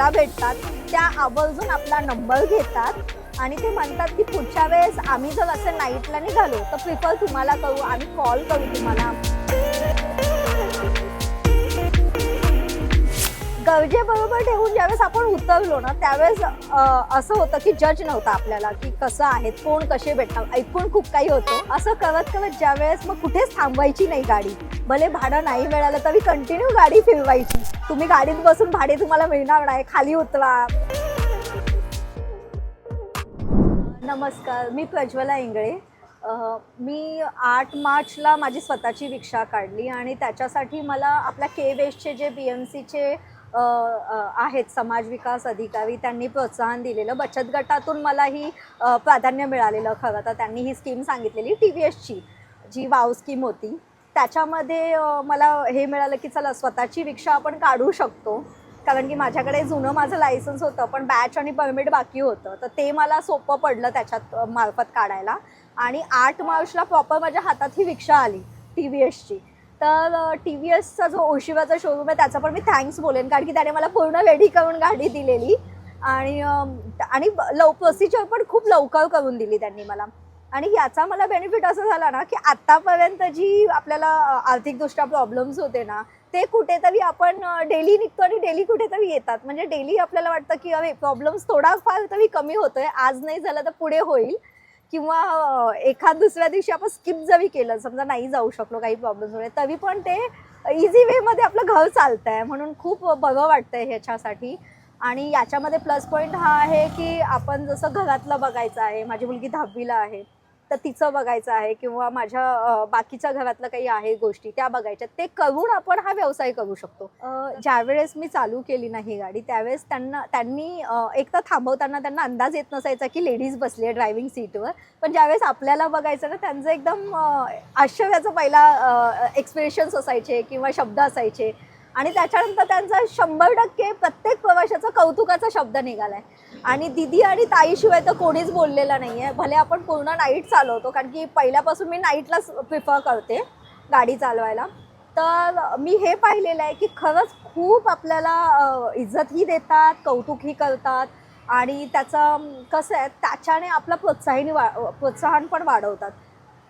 महिला भेटतात त्या आवर्जून आपला नंबर घेतात आणि ते म्हणतात की पुढच्या वेळेस आम्ही जर असं नाईटला निघालो तर प्रिफर तुम्हाला करू आम्ही कॉल करू तुम्हाला. गरजेबरोबर ठेवून ज्यावेळेस आपण उतरलो ना त्यावेळेस असं होतं की जज नव्हतं आपल्याला की कसं आहे कोण कसे भेटतात ऐकून खूप काही होतं. असं करत करत ज्यावेळेस मग कुठेच थांबवायची नाही गाडी. भले भाडं नाही मिळालं तरी कंटिन्यू गाडी फिरवायची. तुम्ही गाडीत बसून भाडे तुम्हाला मिळणार नाही खाली उतरा. नमस्कार मी प्रज्वला इंगळे. मी आठ मार्चला माझी स्वतःची रिक्षा काढली आणि त्याच्यासाठी मला आपल्या के वेस्टचे जे बी एम सीचे आहेत समाज विकास अधिकारी त्यांनी प्रोत्साहन दिलेलं. बचत गटातून मला ही प्राधान्य मिळालेलं खरं. तर त्यांनी ही स्कीम सांगितलेली टी व्ही एसची जी वाव स्कीम होती. त्याच्यामध्ये मला हे मिळालं की चला स्वतःची रिक्षा आपण काढू शकतो. कारण की माझ्याकडे जुनं माझं लायसन्स होतं पण बॅच आणि परमिट बाकी होतं. तर ते मला सोपं पडलं त्याच्यात मार्फत काढायला. आणि आठ मार्चला प्रॉपर माझ्या हातात ही रिक्षा आली टी व्ही एसची. तर टी व्ही एसचा जो ओशिवाचा शोरूम आहे त्याचा पण मी थँक्स बोलेन. कारण की त्याने मला पूर्ण रेडी करून गाडी दिलेली. आणि आणि लव प्रोसिजर पण खूप लवकर करून दिली त्यांनी मला. आणि याचा मला बेनिफिट असं झाला ना की आत्तापर्यंत जी आपल्याला आर्थिकदृष्ट्या प्रॉब्लेम्स होते ना ते कुठेतरी आपण डेली निघतो आणि डेली कुठेतरी येतात. म्हणजे डेली आपल्याला वाटतं की अरे प्रॉब्लेम्स थोडाफार तरी कमी होतोय. आज नाही झालं तर पुढे होईल. किंवा एखाद दुसऱ्या दिवशी आपण स्किप जरी केलं समजा नाही जाऊ शकलो काही प्रॉब्लेम्समुळे तरी पण ते इझी वेमध्ये आपलं घर चालतं आहे म्हणून खूप बरं वाटतं आहे ह्याच्यासाठी. आणि याच्यामध्ये प्लस पॉईंट हा आहे की आपण जसं घरातलं बघायचं आहे माझी मुलगी दहावीला आहे. तर तिचं बघायचं आहे किंवा माझ्या बाकीच्या घरातलं काही आहे गोष्टी त्या बघायच्या. ते करून आपण हा व्यवसाय करू शकतो. ज्यावेळेस मी चालू केली नाही गाडी त्यावेळेस त्यांना त्यांनी एक तर थांबवताना त्यांना अंदाज येत नसायचा की लेडीज बसली आहे ड्रायव्हिंग सीटवर. पण ज्यावेळेस आपल्याला बघायचं ना त्यांचं एकदम आश्चर्याचं पहिला एक्सप्रेशन्स असायचे किंवा शब्द असायचे. आणि त्याच्यानंतर त्यांचा शंभर टक्के प्रत्येक प्रवाशाचा कौतुकाचा शब्द निघालाय. आणि दिदी आणि ताईशिवाय तर कोणीच बोललेलं नाही आहे भले आपण पूर्ण नाईट चालवतो कारण की पहिल्यापासून मी नाईटलाच प्रिफर करते गाडी चालवायला. तर मी हे पाहिलेलं आहे की खरंच खूप आपल्याला इज्जतही देतात कौतुकही करतात. आणि त्याचं कसं आहे त्याच्याने आपलं प्रोत्साहन वा प्रोत्साहन पण वाढवतात.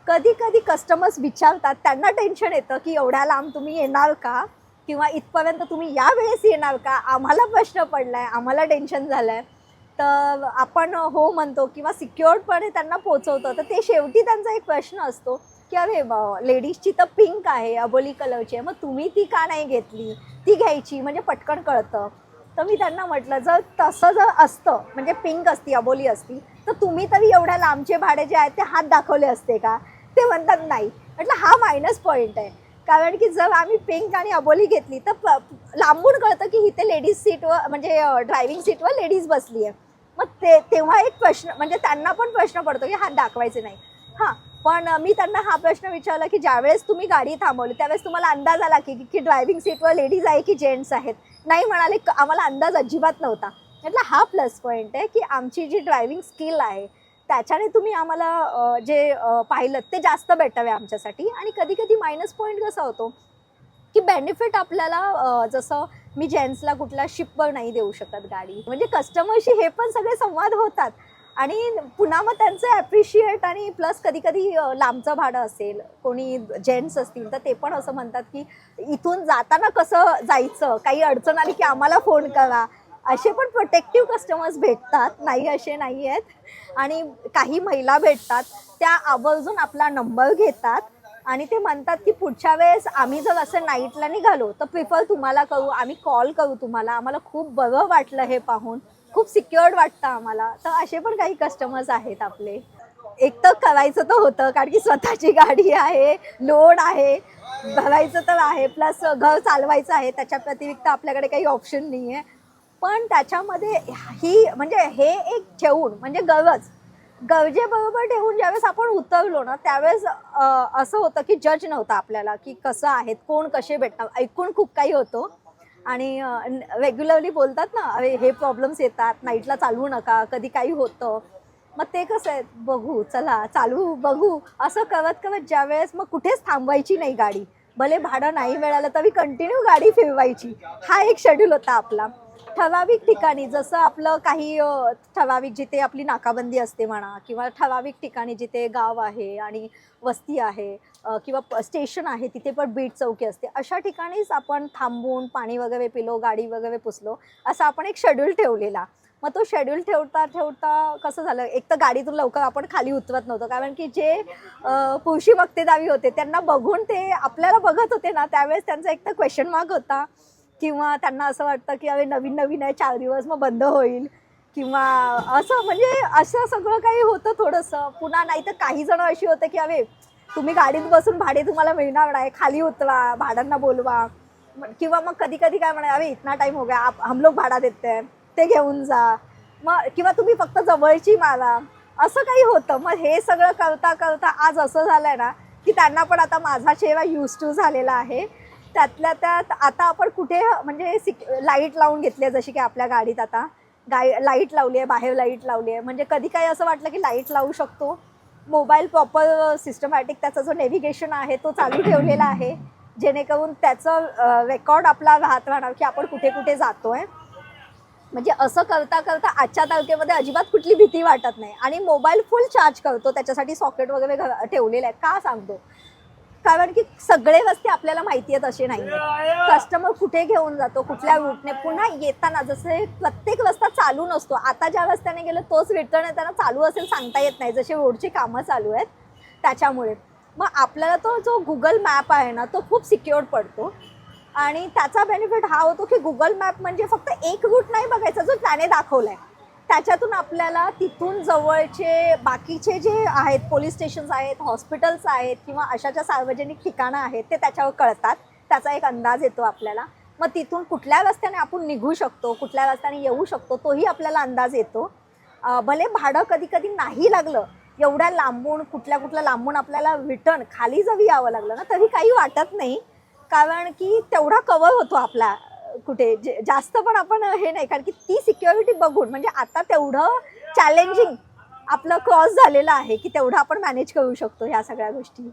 कधी कधी कस्टमर्स विचारतात त्यांना टेन्शन येतं की एवढ्या लांब तुम्ही येणार का? किंवा इथपर्यंत तुम्ही या वेळेस येणार का? आम्हाला प्रश्न पडला आहे आम्हाला टेन्शन झालं आहे तर आपण हो म्हणतो किंवा सिक्युअर्डपणे त्यांना पोचवतो. तर ते शेवटी त्यांचा एक प्रश्न असतो की अरे लेडीजची तर पिंक आहे अबोली कलरची आहे. मग तुम्ही ती का नाही घेतली? ती घ्यायची म्हणजे पटकन कळतं. तर मी त्यांना म्हटलं जर तसं जर असतं म्हणजे पिंक असती अबोली असती तर तुम्ही तरी एवढ्या लांबचे भाडे जे आहेत ते हात दाखवले असते का? ते म्हणतात नाही. म्हटलं हा मायनस पॉईंट आहे. कारण की जर आम्ही पिंक आणि अबोली घेतली तर प- लांबून कळतं की इथे लेडीज सीटवर म्हणजे ड्रायव्हिंग सीटवर लेडीज बसली आहे मग ते तेव्हा एक प्रश्न म्हणजे त्यांना पण प्रश्न पडतो की हात दाखवायचे नाही. हां पण मी त्यांना हा प्रश्न विचारला की ज्यावेळेस तुम्ही गाडी थांबवली त्यावेळेस तुम्हाला अंदाज आला की की ड्रायव्हिंग सीटवर लेडीज आहे की जेंट्स आहेत? नाही म्हणाले क- आम्हाला अंदाज अजिबात नव्हता. म्हटलं हा प्लस पॉईंट आहे की आमची जी ड्रायव्हिंग स्किल आहे त्याच्याने तुम्ही आम्हाला जे पाहिलं ते जास्त बेटर आहे आमच्यासाठी. आणि कधी कधी मायनस पॉईंट कसा होतो की बेनिफिट आपल्याला जसं मी जेंट्सला कुठला शिपवर नाही देऊ शकत गाडी. म्हणजे कस्टमरशी हे पण सगळे संवाद होतात. आणि पुन्हा मग त्यांचं ॲप्रिशिएट आणि प्लस कधी कधी लांबचं भाडं असेल कोणी जेंट्स असतील तर ते पण असं म्हणतात की इथून जाताना कसं जायचं? काही अडचण आली की आम्हाला फोन करा. असे पण प्रोटेक्टिव्ह कस्टमर्स भेटतात. नाही असे नाही आहेत आणि काही महिला भेटतात. त्या आवर्जून आपला नंबर घेतात. आणि ते म्हणतात की पुढच्या वेळेस आम्ही जर असं नाईटला निघालो तर प्रिफर तुम्हाला करू. आम्ही कॉल करू तुम्हाला. आम्हाला खूप बरं वाटलं हे पाहून. खूप सिक्युअर्ड वाटतं आम्हाला. तर असे पण काही कस्टमर्स आहेत आपले. एक तर करायचं तर होतं कारण की स्वतःची गाडी आहे लोड आहे भरायचं तर आहे. प्लस घर चालवायचं आहे. त्याच्या व्यतिरिक्त आपल्याकडे काही ऑप्शन नाही आहे पण त्याच्यामध्ये ही म्हणजे हे एक ठेवून म्हणजे गरज गरजेबरोबर ठेवून ज्यावेळेस आपण उतरलो ना त्यावेळेस असं होतं की जज नव्हतं आपल्याला की कसं आहेत कोण कसे भेटणार ऐकून खूप काही होतं. आणि रेग्युलरली बोलतात ना अरे हे प्रॉब्लेम्स येतात नाईटला चालवू नका कधी काही होतं. मग ते कसं आहे बघू चला चालू बघू असं करत करत ज्यावेळेस मग कुठेच थांबवायची नाही गाडी. भले भाडं नाही मिळालं तरी कंटिन्यू गाडी फिरवायची. हा एक शेड्यूल होता आपला. ठराविक ठिकाणी जसं आपलं काही ठराविक जिथे आपली नाकाबंदी असते म्हणा किंवा ठराविक ठिकाणी जिथे गाव आहे आणि वस्ती आहे किंवा स्टेशन आहे तिथे पण बीट चौकी असते. अशा ठिकाणीच आपण थांबून पाणी वगैरे पिलो गाडी वगैरे पुसलो असा आपण एक शेड्यूल ठेवलेला. मग तो शेड्यूल ठेवता ठेवता कसं झालं? एक तर गाडीतून लवकर आपण खाली उतरत नव्हतो कारण की जे पुरुषी वक्तेदावी होते त्यांना बघून ते आपल्याला बघत होते ना त्यावेळेस त्यांचा एक तर क्वेश्चन मार्क होता. किंवा त्यांना असं वाटतं की अरे नवीन नवीन आहे चार दिवस मग बंद होईल. किंवा असं म्हणजे असं सगळं काही होतं थोडंसं. पुन्हा नाही तर काही जण अशी होतं की अरे तुम्ही गाडीत बसून भाडे तुम्हाला मिळणार नाही खाली उतरा भाड्यांना बोलवा. किंवा मग कधी कधी काय म्हणा अरे इतना टाईम हो गया आप हम लोग भाडा देते ते घेऊन जा. मग किंवा तुम्ही फक्त जवळची मारा. असं काही होतं. मग हे सगळं करता करता आज असं झालं आहे ना की त्यांना पण आता माझा चेहरा यूज टू झालेला आहे. त्यातल्या त्यात आता आपण कुठे म्हणजे सिक लाइट लावून घेतली आहे जशी की आपल्या गाडीत आता. गाय लाइट लावली आहे बाहेर लाइट लावली आहे. म्हणजे कधी काही असं वाटलं की लाइट लावू शकतो. मोबाईल प्रॉपर सिस्टमॅटिक त्याचा जो नेव्हिगेशन आहे तो चालू ठेवलेला आहे. जेणेकरून त्याचं रेकॉर्ड आपला राहत राहणार की आपण कुठे कुठे जातोय. म्हणजे असं करता करता आजच्या तारखेमध्ये अजिबात कुठली भीती वाटत नाही. आणि मोबाईल फुल चार्ज करतो. त्याच्यासाठी सॉकेट वगैरे घ- ठेवलेलं आहे का सांगतो? कारण की सगळे रस्ते आपल्याला माहिती आहेत असे नाही कस्टमर कुठे घेऊन जातो कुठल्या रूटने पुन्हा येताना जसे प्रत्येक रस्ता चालू नसतो आता ज्या रस्त्याने गेलं तोच रिटर्न येताना चालू असेल सांगता येत नाही जसे रोडची कामं चालू आहेत त्याच्यामुळे. मग आपल्याला तो जो गुगल मॅप आहे ना तो खूप सिक्युअर पडतो. आणि त्याचा बेनिफिट हा होतो की गुगल मॅप म्हणजे फक्त एक रूट नाही बघायचा जो त्याने दाखवलाय. त्याच्यातून आपल्याला तिथून जवळचे बाकीचे जे आहेत पोलीस स्टेशन्स आहेत हॉस्पिटल्स आहेत किंवा अशा ज्या सार्वजनिक ठिकाणं आहेत ते त्याच्यावर कळतात. त्याचा एक अंदाज येतो आपल्याला. मग तिथून कुठल्या रस्त्याने आपण निघू शकतो कुठल्या रस्त्याने येऊ शकतो तोही आपल्याला अंदाज येतो. भले भाडं कधी कधी नाही लागलं एवढ्या लांबून कुठल्या कुठल्या लांबून आपल्याला रिटर्न खाली जरी यावं लागलं ना तरी काही वाटत नाही. कारण की तेवढा कवर होतो आपला. कुठे? जे- जास्त पण आपण हे नाही कारण की ती सिक्युरिटी बघून म्हणजे आता तेवढं चॅलेंजिंग आपलं क्रॉस झालेलं आहे की तेवढं आपण मॅनेज करू शकतो ह्या सगळ्या गोष्टी.